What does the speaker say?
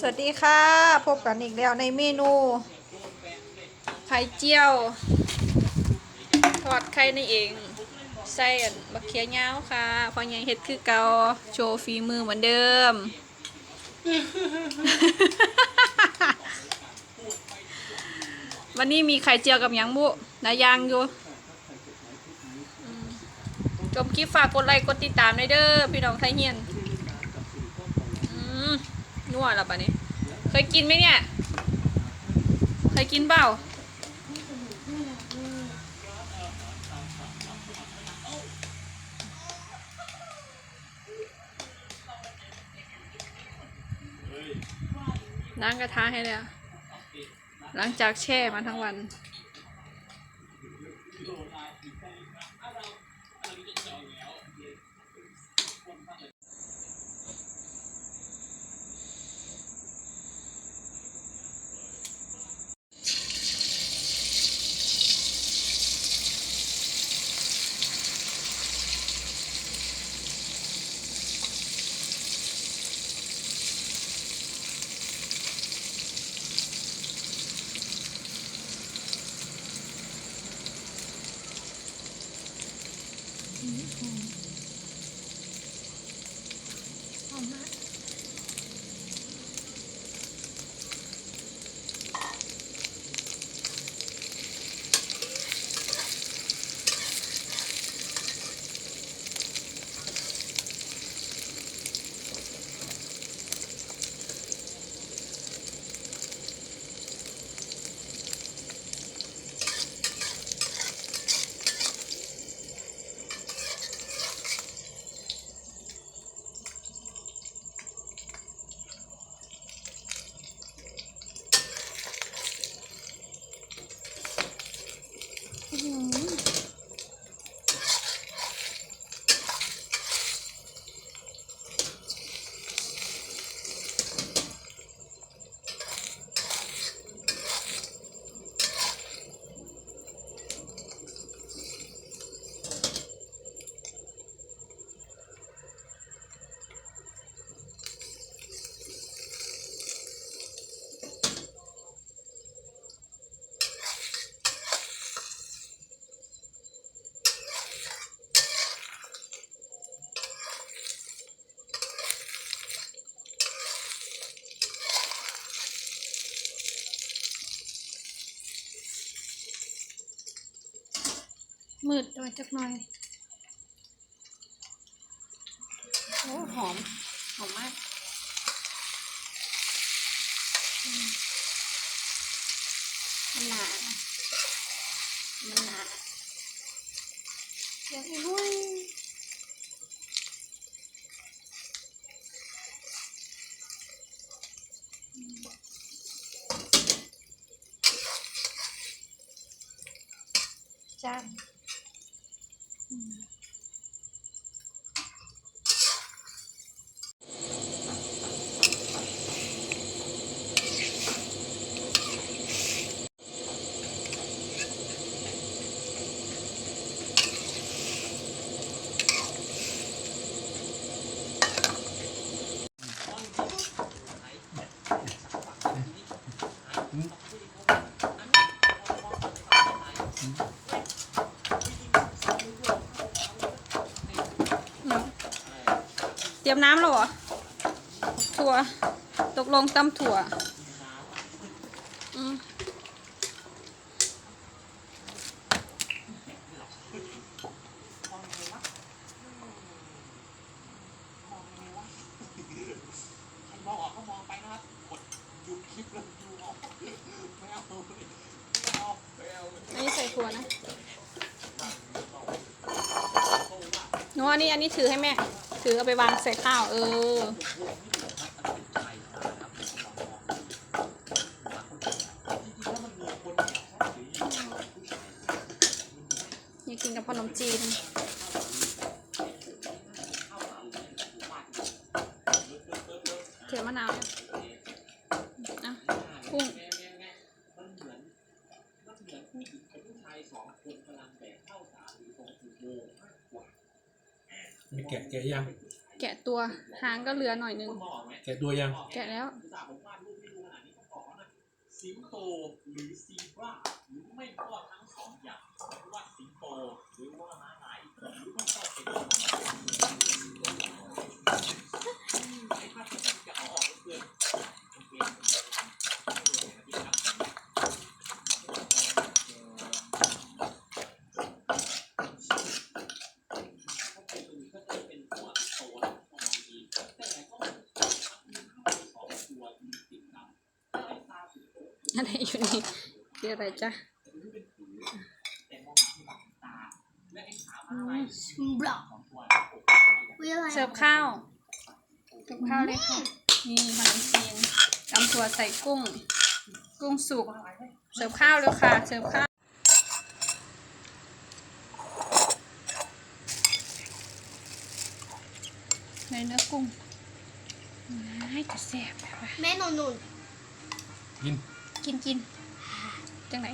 สวัสดีค่ะ พบกันอีกแล้วในเมนู ไข่เจียว ทอดไข่นั่นเอง ใส่อันมะเขือยาวค่ะพอยังเฮ็ดคือเกาโชว์ฝีมือเหมือนเดิม วันนี้มีไข่เจียวกับยังบุนายางอยู่อืมคลิปฝากกดไลค์กดติดตามด้วยเด้อพี่น้องไทยเฮียนอืม นัวแล้วปะนี้ เคยกินไหมเนี่ย เคยกินเปล่า ล้างกระทะให้เลยอะหลังจากแช่มาทั้งวัน มืดหน่อยจักหน่อยโอ้หอม หอมมากมันหนามันหนาเดี๋ยวให้ด้วยอืมจา น เตรียมน้ำแล้วเหรอ ถั่ว ตกลงตำถั่วอืมอันนี้ใส่ถั่วนะหนูอันนี้อันนี้ถือให้แม่ ถือเอาไปวางใส่ข้าวเอออยากกินกับขนมจีนเขียวมะนาวอะกุ้ง มีแกะแกะยัง แกะตัวหางก็เหลือหน่อยนึง แกะตัวยัง แกะแล้ว สิงโตหรือซีบราหรือไม่ก็ทั้งสองอย่างไม่ว่าสิงโตหรือว่าม้าลายหรือไม่ก็เป็นไอ้ภาพที่จะเอาออกก็คือ อะไรอยู่นี่คืออะไรจ๊ะบล็อกวิอะไรเสิร์ฟข้าวเสิร์ฟข้าวเลยค่ะนี่ขนมจีนตำถั่วใส่กุ้ง กุ้งสุก เสิร์ฟข้าวเลยค่ะ เสิร์ฟข้าว ในเนื้อกุ้งไม่จะแซ่บแบบว่าแม่หนูหนูกิน กินกินจังไหน